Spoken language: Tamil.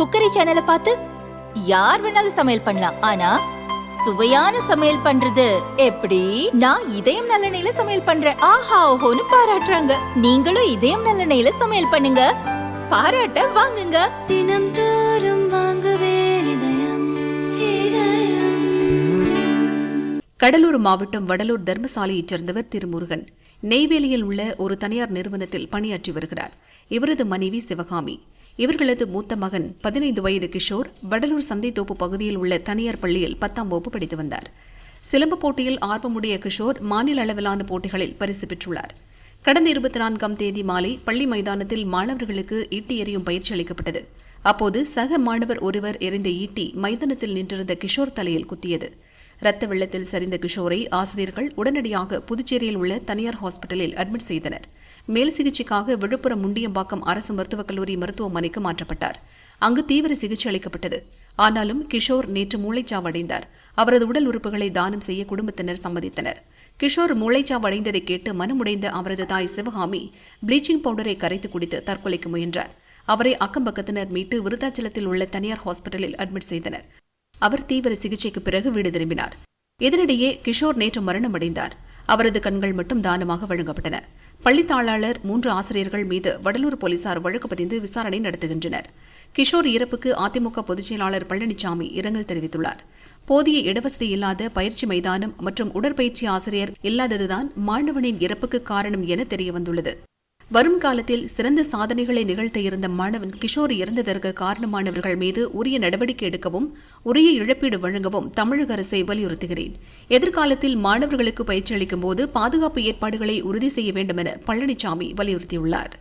குக்கரி சேனலை பார்த்து யார் வேணாலும் சமையல் பண்ணலாம். ஆனா சுவையான சமையல் பண்றது எப்படி? நான் இதயம் நல்லெண்ணெயில சமையல் பண்றேன். ஆஹா ஓஹோன்னு பாராட்டுறாங்க. நீங்களும் இதயம் நல்லெண்ணெயில சமையல் பண்ணுங்க. பாராட்ட வாங்குங்க. தினம் தோறும் வாங்குவே இதயம் இதயம். கடலூர் மாவட்டம் வடலூர் தர்மசாலையைச் சேர்ந்தவர் திருமுருகன். நெய்வேலியில் உள்ள ஒரு தனியார் நிறுவனத்தில் பணியாற்றி வருகிறார். இவரது மனைவி சிவகாமி. இவர்களது மூத்த மகன் பதினைந்து வயது கிஷோர் வடலூர் சந்தைத்தோப்பு பகுதியில் உள்ள தனியார் பள்ளியில் பத்தாம் வகுப்பு படித்து வந்தார். சிலம்பு போட்டியில் ஆர்வமுடைய கிஷோர் மாநில அளவிலான போட்டிகளில் பரிசு பெற்றுள்ளார். கடந்த இருபத்தி நான்காம் தேதி மாலை பள்ளி மைதானத்தில் மாணவர்களுக்கு ஈட்டி எறியும் பயிற்சி அளிக்கப்பட்டது. அப்போது சக மாணவர் ஒருவர் எறிந்த ஈட்டி மைதானத்தில் நின்றிருந்த கிஷோர் தலையில் குத்தியது. ரத்த வெள்ளத்தில் சரிந்த கிஷோரை ஆசிரியர்கள் உடனடியாக புதுச்சேரியில் உள்ள தனியார் ஹாஸ்பிட்டலில் அட்மிட் செய்தனர். மேல் சிகிச்சைக்காக விழுப்புரம் முண்டியம்பாக்கம் அரசு மருத்துவக் கல்லூரி மருத்துவமனைக்கு மாற்றப்பட்டார். அங்கு தீவிர சிகிச்சை அளிக்கப்பட்டது. ஆனாலும் கிஷோர் நேற்று மூளைச்சாவு அடைந்தார் அவரது உடல் உறுப்புகளை தானம் செய்ய குடும்பத்தினர் சம்மதித்தனர். கிஷோர் மூளைச்சாவு அடைந்ததை கேட்டு மனமுடைந்த அவரது தாய் சிவகாமி ப்ளீச்சிங் பவுடரை கரைத்து குடித்து தற்கொலைக்கு முயன்றார். அவரை அக்கம்பக்கத்தினர் மீட்டு விருத்தாச்சலத்தில் உள்ள தனியார் ஹாஸ்பிட்டலில் அட்மிட் செய்தனர். அவர் தீவிர சிகிச்சைக்கு பிறகு வீடு திரும்பினார். இதனிடையே கிஷோர் நேற்று மரணமடைந்தார். அவரது கண்கள் மட்டும் தானமாக வழங்கப்பட்டன. பள்ளி தாளாளர் மூன்று ஆசிரியர்கள் மீது வடலூர் போலீசார் வழக்கு பதிந்து விசாரணை நடத்துகின்றனர். கிஷோர் இறப்புக்கு அதிமுக பொதுச்செயலாளர் பழனிசாமி இரங்கல் தெரிவித்துள்ளார். போதிய இடவசதி இல்லாத பயிற்சி மைதானம் மற்றும் உடற்பயிற்சி ஆசிரியர் இல்லாததுதான் மாணவனின் இறப்புக்கு காரணம் என தெரியவந்துள்ளது. வரும் காலத்தில் சிறந்த சாதனைகளை நிகழ்த்த இருந்த மாணவன் கிஷோர் இறந்ததற்கு காரணமானவர்கள் மீது உரிய நடவடிக்கை எடுக்கவும் உரிய இழப்பீடு வழங்கவும் தமிழக அரசை வலியுறுத்துகிறேன். எதிர்காலத்தில் மாணவர்களுக்கு பயிற்சி அளிக்கும் போது பாதுகாப்பு ஏற்பாடுகளை உறுதி செய்ய வேண்டும் என பழனிசாமி வலியுறுத்தியுள்ளார்.